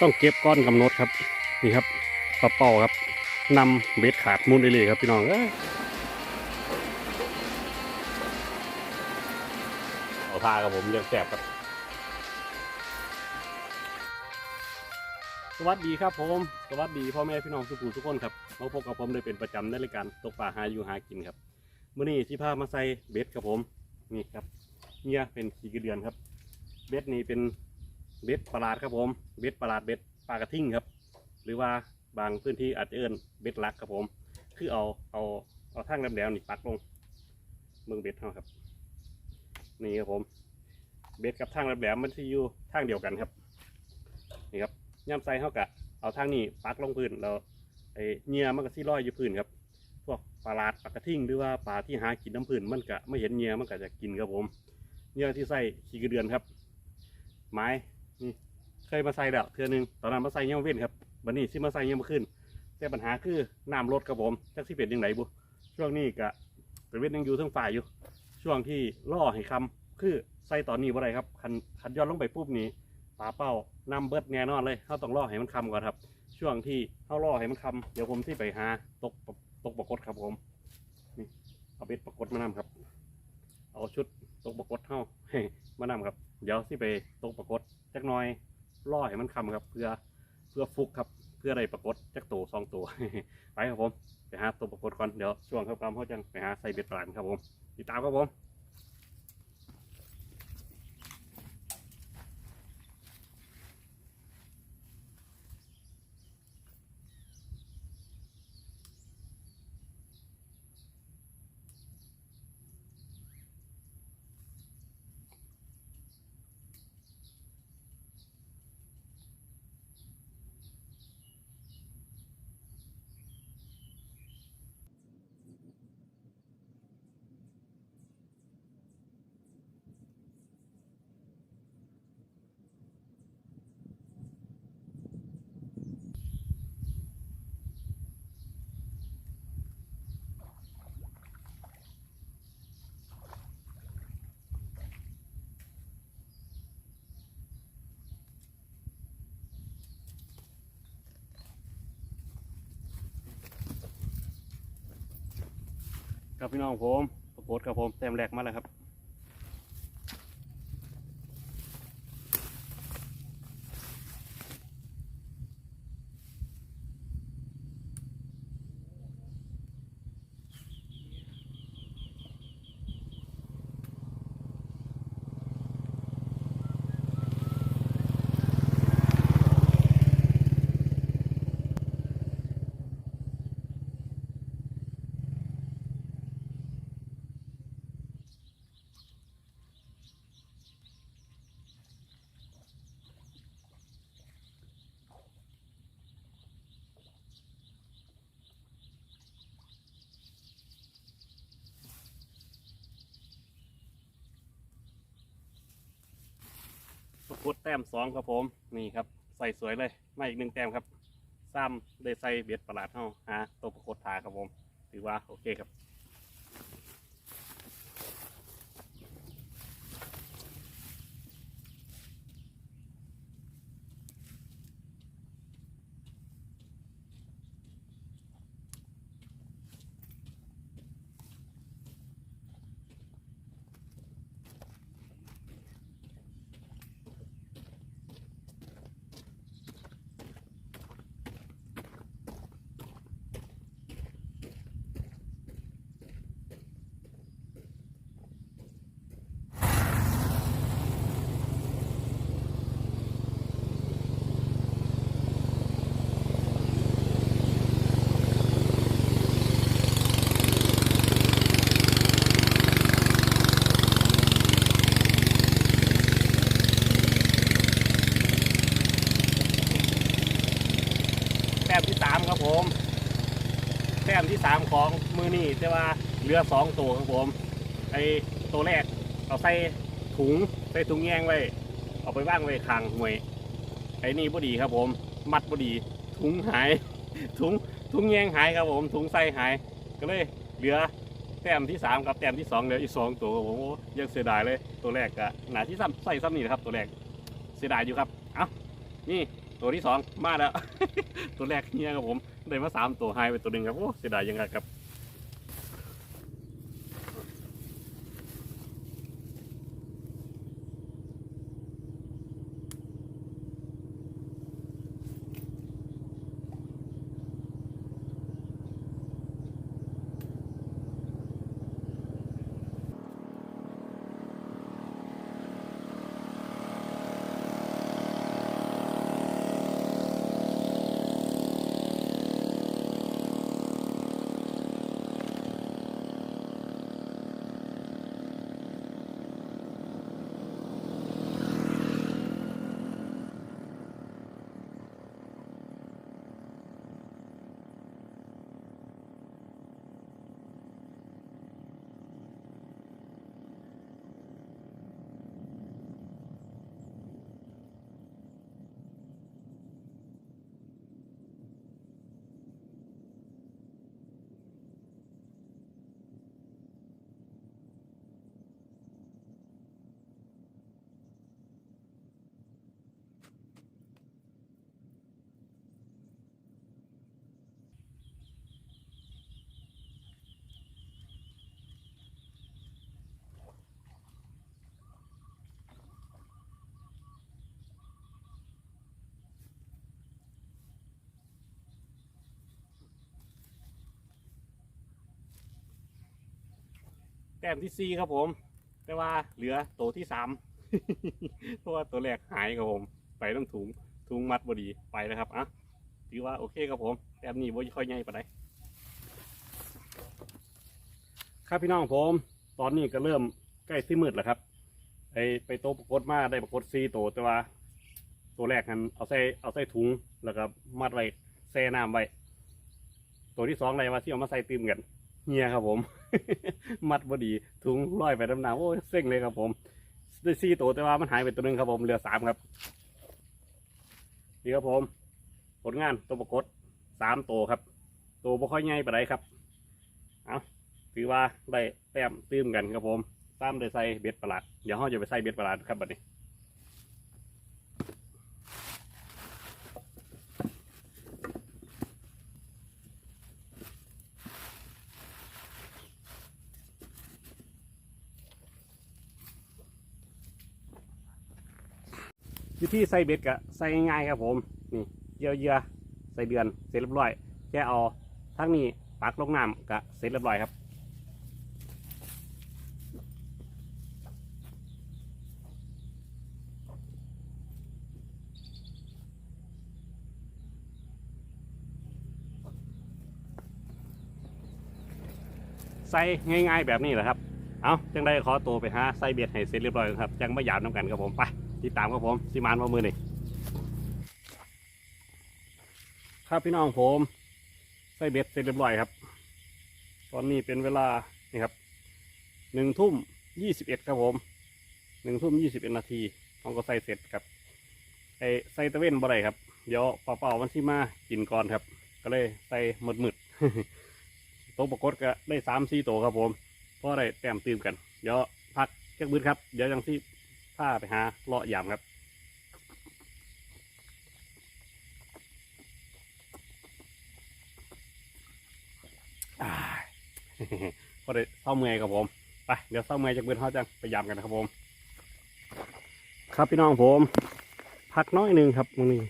ต้องเก็บก้อนกำหนดครับ นี่ครับปลาเป้าครับนำเบ็ดขาดมุนได้เลยครับพี่น้องเอ้ยเอาพากับผมเรียงแสบครับสวัสดีครับผม สวัสดีพ่อแม่พี่น้องทุกผู้ทุกคนครับมาพบกับผมได้เป็นประจำในรายการตกปลาหาอยู่หากินครับมื้อนี้ที่พามาใส่เบ็ดครับผมนี่ครับเนี่ยเป็นขี้กระเดือนครับ เบ็ดนี้เป็น เบ็ดประหลาดครับผม เบ็ดประหลาดเบ็ดปลากระทิ่งครับ หรือว่าบางพื้นที่อาจจะเอิ้นเบ็ดลักครับผม คือเอาเอาเอาทางแหลมๆนี่ปักลงเมืองเบ็ดเขาครับ นี่ครับผม เบ็ดกับทางแหลมๆมันที่อยู่ทางเดียวกันครับนี่ครับย่ำใส่เขากะเอาทางนี้ปักลงพื้นแล้วไอ้เหงื่อมันก็ที่ลอยอยู่พื้นครับ พวกปลาลาดปลากระทิ่งหรือว่าปลาที่หากินน้ำพื้นมันก็ไม่เห็นเหงื่อมันก็จะกินครับผมเหงื่อที่ใส่ขี้กระเดือนครับ ไม้ นี่เคยมาใส่แล้วเทือหนึงตอนนั้นมาใส่เงี้ยเว้นครับวันนี้ที่มาใส่เงี้ยมาขึ้น แต่ปัญหาคือน้ำลดครับผมจักที่เป็นยังไงบุช่วงนี้กะเป็นเวทยังอยู่ทั้งฝ่ายอยู่ ช่วงที่ล่อให้คำคือใส่ตอนนี้ว่าไรครับคันคันย้อนลงไปปุ๊บนี้ปลาเป้านำเบิดแน่นอนเลยเขาต้องล่อให้มันคำก่อนครับ ช่วงที่เขาล่อให้มันคำเดี๋ยวผมที่ไปหาตกตกปรากฏครับผมนี่เอาเบ็ดปรากฏมานำครับ เอาชุดตกปรากฏเท่ามานำครับ เดี๋ยวที่ไปตกปรากฏจักหน้อยล่อให้มันคำครับ เพื่อเพื่อฟุกครับเพื่ออะไรปรากฏจักตัวสองตัวไปครับผมไปหาตัวปรากฏก่อนเดี๋ยวช่วงครับความเขาจังไปหาใส่เบ็ดปลาครับผมติดตามครับผม ครับพี่น้องผมปรากฏครับผมแต้มแรกมาแล้วครับ ปรากฏแต้มสองครับผมนี่ครับใส่สวยเลยมาอีกหนึ่งแต้มครับซ้ำได้ใส่เบ็ดประหลาดเท่าหาตัวปรากฏทาครับผม ถือว่าโอเคครับ แต้มที่สามครับผม แต้มที่สาม ของมือนี่แต่ว่าเหลือสองตัวครับผมไอตัวแรกเอาใส่ถุงใส่ถุงแยงไว้ เอาไปว่างไว้คางหวยไอ้นี่บดีครับผม มัดบดี ถุงหาย ถุงถุงแยงหายครับผม ถุงใส่หาย ก็เลยเหลือแต้มที่สามกับแต้มที่สองเหลืออีกสองตัวครับผมโอ้ยังเสียดายเลย ตัวแรกกะหนาที่ซ้ำใส่ซ้ำนี่นะครับตัวแรกเสียดายอยู่ครับ เอ้านี่ตัวที่สองมาแล้ว ตัวแรกเฮียครับผม ได้มาสามตัวหายไปตัวหนึ่งครับโอ้เสียดายยังไงครับ แต้มที่สี่ครับผม แต่ว่าเหลือตัวที่สาม เพราะว่าตัวแรกหายครับผม ไปต้องถุงถุงมัดบอดีไปแล้วครับอะถือว่าโอเคครับผมแต้มนี้บ่ค่อยใหญ่ปานใดครับพี่น้องผม ตอนนี้ก็เริ่มใกล้สิมืดแล้วครับไอไปโตปรากฏมาได้ปรากฏซีโตวแต่ว่า ตัวแรกนั้นเอาใส่เอาใส่ถุงแล้วก็มัดไว้แช่น้ำไว้ตัวที่สองอะไรว่าที่เอามาใส่ตืมกัน เฮียครับผม มัดบดีถุงลอยไปดำน้ำโอ้เซ็งเลยครับผมได้สี่ตัวแต่ว่ามันหายไปตัวหนึงครับผมเหลือสามครับนี่ครับผม ผลงานตัวปรากฏสามตัวครับ ตัวบ่ค่อยใหญ่ปานครับเอาถือว่าได้แต้มตื้มกันครับผมตามได้ใส่เบ็ดประหลาดเดี๋ยวเราจะไปใส่เบ็ดประหลาดครับบัดนี้ วิธีใส่เบ็ดก็ใส่ง่ายๆครับผม นี่เยื่อเยื่อใส่เดือนเสร็จเรียบร้อย แค่เอาทั้งนี้ปักลงน้ำก็เสร็จเรียบร้อยครับใส่ง่าย ๆ แบบนี้แหละครับ เอาจังได้ขอตัวไปหาใส่เบ็ดให้เสร็จเรียบร้อยครับจังไม่หยาบน้ำกันครับผมไปติดตามครับผมสิมานมามือนี่ครับพี่น้องผมใส่เบ็ดเสร็จเรียบร้อยครับ ตอนนี้เป็นเวลานี่ครับหนึ่งทุ่มยี่สิบเอ็ดครับผมหนึ่งทุ่มยี่สิบเอ็ดนาทีน้องก็ใส่เสร็จครับไอใส่ตะเวนบ่ได้ครับ เดี๋ยวเป่าๆวันที่มากินก่อนครับ ก็เลยใส่หมดมืดๆโต๊ะปรากฏก็ได้สามสี่โต๊ะครับผม พราะอะไรแต้มตื่มกัน เดี๋ยวพักแค่บืนครับ เดี๋ยวยังที่พาไปหาเลาะยามครับอ่าพอได้เศร้าเมื่อยครับผม ไปเดี๋ยวเศร้าเมื่อยจากบืนเขาจังไปยามกันนะครับผม ครับพี่น้องผม พักน้อยหนึ่งครับมึงนี่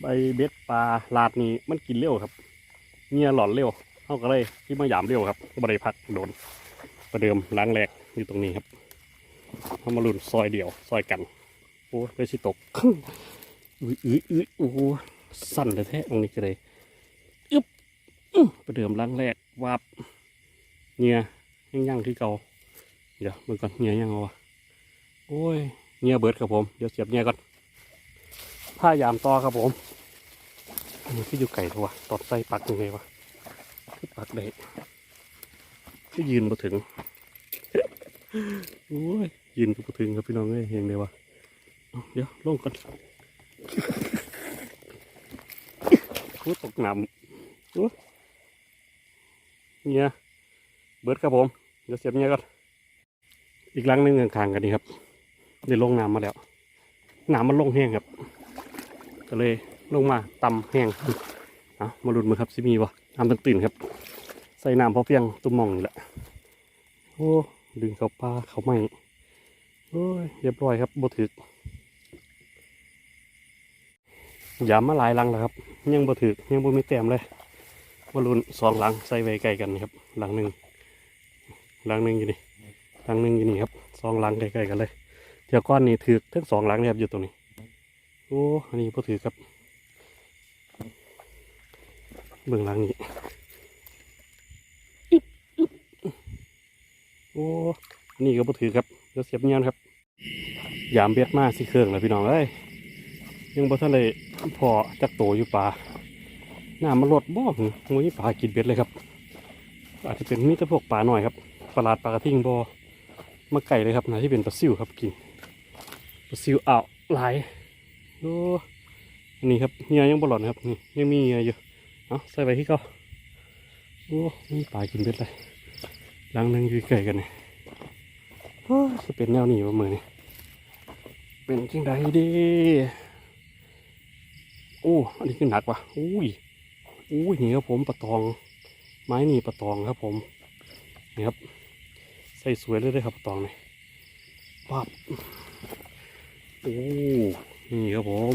ใบเบ็ดปลาลาดนี่มันกินเร็วครับเงียหลอนเร็ว เขาก็เลยที่มายามเร็วครับบริพักโดนประเดิมล้างแรกอยู่ตรงนี้ครับเขามาลุ่นซอยเดียวซอยกันโอ้เลยสิตกอุ้ยอุ้ยอุ้ยโอ้สั่นเลยแท้ตรงนี้ก็เลยอึ๊บประเดิมล้างแรกวาบเงียยังยังที่เก่าเดี๋ยวมันก่อนเงียยังเอาวะโอ้ยเงียเบิดครับผมเดี๋ยวเสียบเงียก่อนผ้ายามต่อครับผมอันนี้ที่อยู่ไก่ตัวตอดไส้ปักยังไงวะ ที่ปักได้ที่ยืนมาถึงโอ้ยยืนกับถึงครับพี่น้องเอ้ยเห็นเลยวะเดี๋ยวลงก่อนโอ้ตกน้ำเนี่ยเบิร์ดครับผมเดี๋ยวเสียบเนี่ยก่อนอีกลังหนึงข้างๆกันนี่ครับได้ลงน้ำมาแล้วน้ำมันลงแห้งครับ ก็เลยลงมาตำแห้งเอามาลุ้นมือครับสิมีบ่ น้ำตื่นครับ ใส่น้ำพอเพียงตุ้มมองนี่แหละโอ้ดึงเขาปลาเขาไม่โอ้ยเรียบร้อยครับบ่ถึกยามมาหลายลังแล้วครับ ยังบ่ถึกยังบ่มีแต้มเลยมาลุ้นสองหลังใส่ไว้ใกล้กันครับหลังหนึ่งหลังหนึ่งอยู่นี่หลังหนึ่งอยู่นี่ครับสองหลังใกล้ๆกันเลยเดี๋ยวก้อนนี้ถึกทั้งสองหลังเลยครับอยู่ตรงนี้โอ้อันนี้บ่ถือครับ เบื้องหลังนี้โอ้นี่ก็บ่ถือครับเดี๋ยวเสียบเงี้ยนครับ ยามเบียดมาสิเครื่องเลยพี่น้องเอ้ยยังบ่ทันเลยพอจักโตอยู่ป่าหน้ำมันลดบ่หงูนี่ปลากินเบ็ดเลยครับ อาจจะเป็นมีแต่พวกปลาหน่อยครับปลาลาดปลากระทิงบ่มาไก่เลยครับน่าที่เป็นปลาซิวครับกินปลาซิวอ่าวหลายโอ้อันนี้ครับเฮียยังบหลอนครับนี่ยังมีเฮียอยู่ เอาใส่ไปที่เขาโอ้มีปลากินเบ็ดเลยลังหนึงยู่ไกลกันนี่โอ้จะเป็นแนวนี้ว่ามือนี่เป็นจังไดดีโอ้อันนี้คือหนักว่ะอุ้ยอุ้ยนี่ครับผมปลาตอง ไม้นี่ปลาตองครับผมนี่ครับใส่สวยเลยด้อครับปลาตองนี่ปับโอ้นี่ครับผม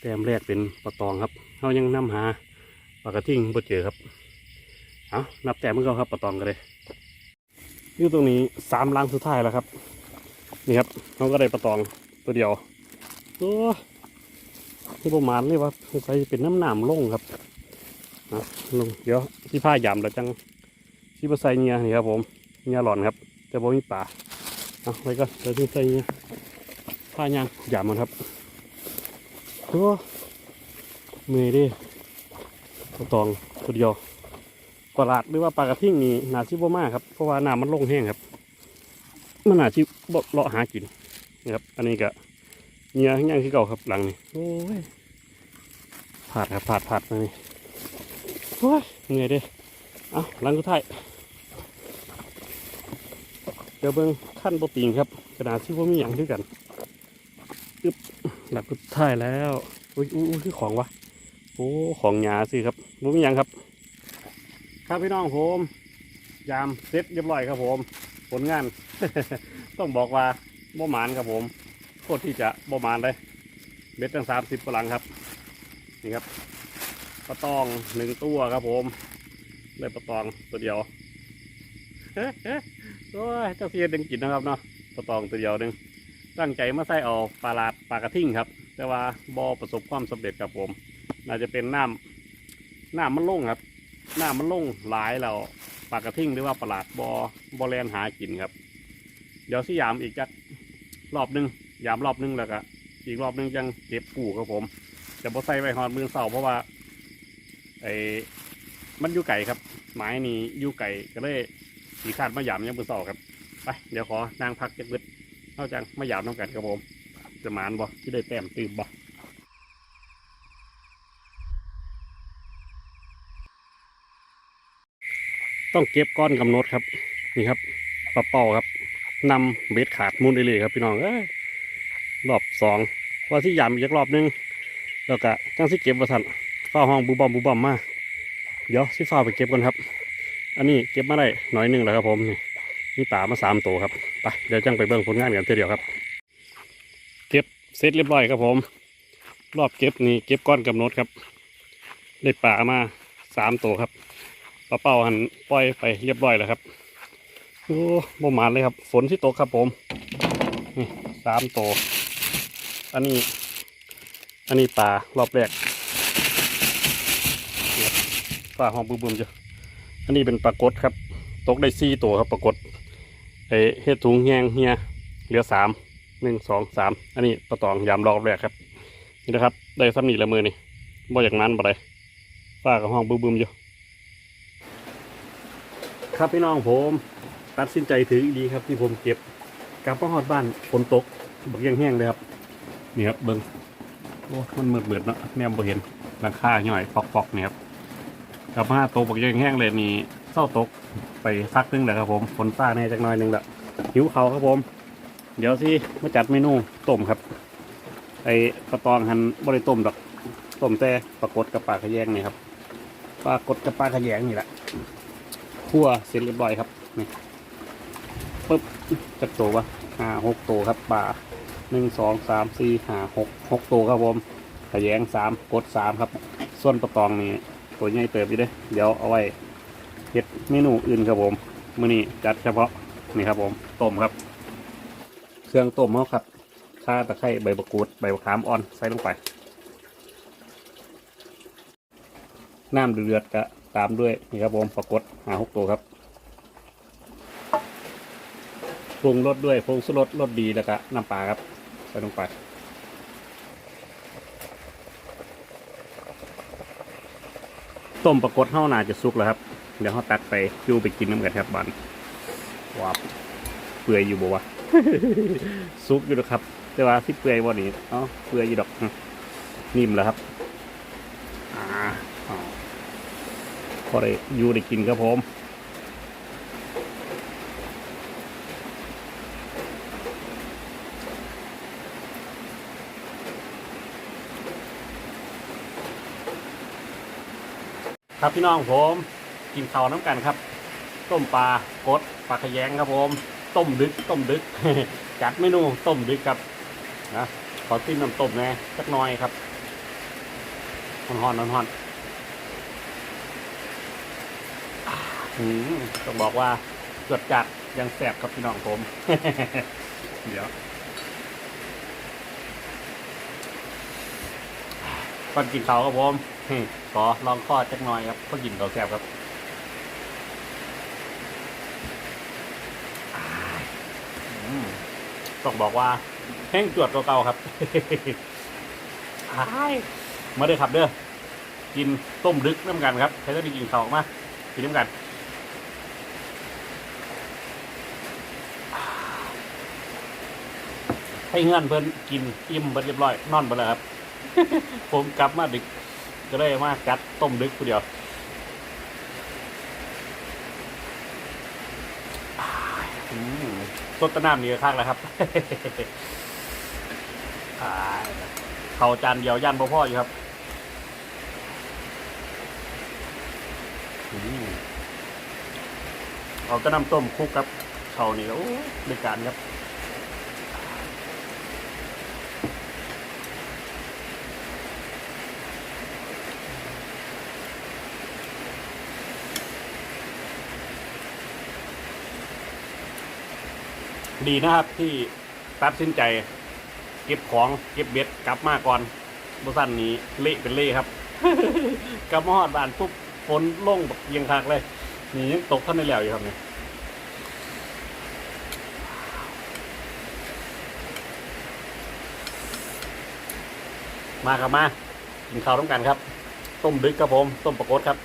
แต้มแรกเป็นปลาตองครับเขายังนำหา ปลากระทิงบ่เจอครับเอานับแต้มเมื่อเขาครับปลาตองกันเลยอยู่ตรงนี้สามลังสุดท้ายแล้วครับ นี่ครับเขาก็ได้ปลาตองตัวเดียวตัวที่ประมาณเลยว่าใส่เป็นน้ำหนามลงครับอะลงเดี๋ยวที่ผ้ายำแล้วจังที่มาใส่เงียนี่ครับผมเงียหลอนครับแต่บ่มีป่าเอาไว้ก็เดี๋ยวที่ใส่เงียผ้ายางหยามมันครับโอ้เมยเดิ ปลาตองตัวเดียวปลาดหรือว่าปลากระทิ่งนี่หนาชิบมากครับเพราะว่าน้ำมันลงแห้งครับ มันหนาชิบเลาะหากินนะครับ อันนี้ก็เงียย่างที่เก่าครับหลังนี่โอ้ยผาดครับผาดผาดมานี่โอ้ยเหนื่อยเดิเอาหลังก็ท้ายเดี๋ยวเบิ้งขั้นโปรตีนครับกระดาษที่ว่ามีอย่างด้วยกันหลักสุดท้ายแล้วอุ้ยอุ้ยอุ้ยคือของวะ โอ้ของหยาสิครับรู้มีหยังครับ ครับพี่น้องผมยามเสร็จเรียบร้อยครับผม ผลงาน ต้องบอกว่าบ่หมานครับผมโคตรที่จะบ่หมานเลยเบ็ดตั้งสามสิบกว่าลังครับนี่ครับปลาตองหนึ่งตัวครับผมได้ปลาตองตัวเดียวโอ้ยเจ้าเสียดึงกินนะครับเนาะปลาตองตัวเดียวหนึ่งตั้งใจมาใส่เอาปลาลาดปลากระทิ่งครับ แต่ว่าบอประสบความสำเร็จครับผม น่าจะเป็นน้ำน้ำมันลงครับน้ำมันลงหลายแล้วปลากระทิ่งหรือว่าปลาลาดบอบอแลนหากินครับ เดี๋ยวสิยามอีกจักรอบหนึงยามรอบหนึงแล้วก็อีกรอบหนึงยังเก็บปูครับผมจะบอใส่ไว้หอดมือเสาเพราะว่าไอ้มันยู่ไก่ครับไม้นี่ยู่ไก่ก็เลยสีขาดมายามยังมือเสาครับไปเดี๋ยวขอนางพักจักบึดนอกจากไม่หยาบน้ำกันครับผมจะหมานบ่ที่ได้แต้มตื่มบ่ ต้องเก็บก้อนกำหนดครับ นี่ครับปลาเป่าครับนำเบ็ดขาดมุนได้เลยครับ พี่น้องเอ้ยรอบสองพอที่ยามอีกรอบหนึงแล้วก็จังสิเก็บประทันฝ้าห้องบูบอมบูบอมมาเดี๋ยวสิฝ้าไปเก็บกันครับ อันนี้เก็บมาได้หน่อยหนึงแล้วครับผมนี่มีป่ามาสามตัวครับไปเดี๋ยวจังไปเบิ่งผลงานกันเทีเดียวครับ เก็บเสร็จเรียบร้อยครับผม รอบเก็บนี่เก็บก้อนกำหนดครับ ได้ป่ามาสามตัวครับาเป้าหันปล่อยไปเรียบร้อยแล้วครับโอ้บ่หมานเลยครับ ฝนที่ตกครับผมนี่สามตัวอันนี้ อันนี้ปลารอบแรกปลาห้อมบุ้มๆจ้ะอันนี้เป็นปลากดครับ ตกได้สี่ตัวครับปรากฏไอเฮ็ดถุงแยงเฮียเหลือสามหนึ่งสองสามอันนี้ปลาตองยามรอบแรกครับนี่นะครับ ได้ซ้ำนี่ละมือนี่บ่อย่างนั้นบ่ได้ฝ้ากับห้องบึ้มๆอยู่ ครับพี่น้องผมตัดสินใจถือดีครับที่ผมเก็บกลับมาฮอดบ้านฝนตกบักแห้งเลยครับนี่ครับเบิ้งโอ้มันมืดๆเนาะแนมบ่เห็นหลังคาหน่อยปอกๆเนี่ยครับกลับมาตกบักแห้งเลยนี่เศร้าตกไปพักนึงแหละครับผมฝนฟ้าแน่จักหน่อยนึงแหละหิวเขาครับผม เดี๋ยวสิมาจัดเมนูต้มครับ ไอ้ปลาตองหันบริต้มดอกต้มแต่ปลากดกับปลาขะแยงนี่ครับปลากดกับปลาขะแยงนี่แหละ คั่วเสร็จเรียบร้อยครับนี่ปึ๊บจักตัวะห้าหกโตครับปลาหนึ่งสองสามสี่ห้าหกหกโตครับผมขะแยงสามกดสามครับ ส่วนปลาตองนี่ตัวใหญ่เติบอยู่เด้เดี๋ยวเอาไว้เฮ็ดเมนูอื่นครับผมมื้อนี้จัดเฉพาะนี่ครับผมต้มครับ เครื่องต้มเขาครับข่าตะไคร้ใบมะกรูดใบมะขามอ่อนใส่ลงไปน้ำเดือดก็ ตามด้วยนี่ครับผมปรากฏหาหกตัวครับปรุงรสด้วยผงสุรสรสดีแล้วก็น้ำปลาครับใส่ลงไปต้มปรากฏเท่านาจะสุกแล้วครับ เดี๋ยวเขาตักไปจูไปกินน้ำกันครับบันว้าวเปื่อยอยู่บ่วะซุกอยู่นะครับ แต่ว่าที่เปื่อยวันนี้เอ๋อเปื่อยอยู่ดอกนิ่มแล้วครับอ่า อ๋อพอได้อยู่ได้กินครับผมครับพี่น้องผมกินข้าวน้ำกันครับ ต้มปลากดปลาขะแยงครับผม ต้มดึกต้มดึก จัดเมนูต้มดึกครับนะขอจิ้มน้ำต้มแน่สักน่อยครับฮอนฮอนฮอนฮอนอืม ต้องบอกว่าจดจัดยังแสบครับพี่น้องผม เดี๋ยวก่อนกินเขาครับผมอืมขอลองข้อจักหน่อยครับเพื่อกินเขาแสบครับต้องบอกว่าแห้งจวดตัวเก่าครับมาเด้อครับเด้อ กินต้มดึกน้ำกันครับ ใครจะไปกินเข้าวมากินน้ำกัน ให้เงื่อนเพิ่นกินอิ่มเบิดเรียบร้อย นอนไปแล้วครับ ผมกลับมาดึก ก็ได้มากัดต้มดึกคนเดียวอืมสดแตะน้ำนี่ก็คักแล้วครับอ่าเขาจานเดียวยันพ่อพ่ออยู่ครับอืมเอาแตะน้ำต้มคลุกครับเขานี่ก็โอ้ด้วยการครับ ดีนะครับที่ตัดสินใจ เก็บของเก็บเบ็ดกลับมาก่อนบสั้นนี้เละเป็นเละครับกับมอดบานปุ๊บฝนลงแบบเยียงคักเลย นี่ยังตกท่านในแล้วอยู่ครับเนี่ยมาครับมากินข้าวร่วมกันครับ ต้มดึกครับผม ต้มปลากดครับ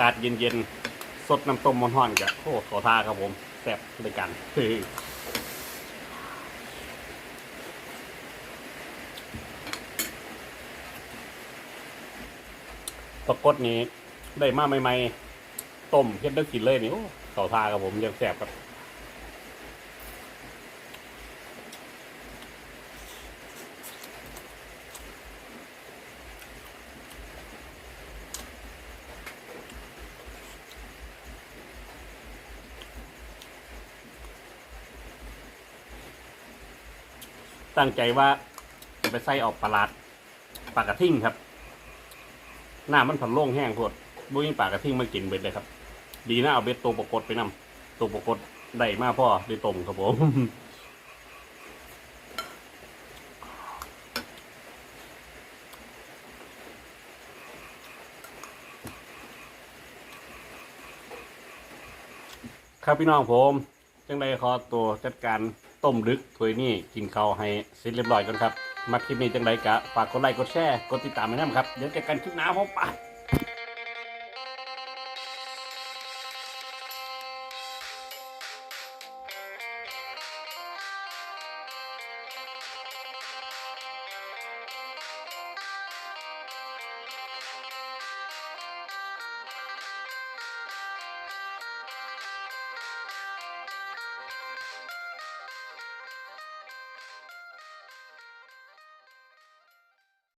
กาศเย็นๆสดน้ำต้มมันห้อนๆกับโอ้ขอท่าครับผมแซ่บด้วยกันปรากฏนี้ได้มาใหม่ๆต้มเฮ็ดได้กินเลยนี่โอ้ขอท่าครับผมยังแซ่บครับ ตั้งใจว่าจะไปใส่ออกปลาลาดปลากระทิ่งครับ หน้ามันผันโล่งแห้งโพดบุ้ยปลากระทิ่งมากินเบ็ดเลยครับ ดีนะเอาเบ็ดตัวปรากฏไปนำตัวปรากฏได้มากพ่อได้ตรงครับผมครับพี่น้องผม จังได้ขอตัวจัดการ ต้มดึกถ้วยนี้กินข้าวให้เสร็จเรียบร้อยกันครับ มาคลิปนี้จังไรกะฝากกดไลค์กดแชร์กดติดตามไว้นะครับ เดี๋ยวเจอกันคลิปหน้าผมไป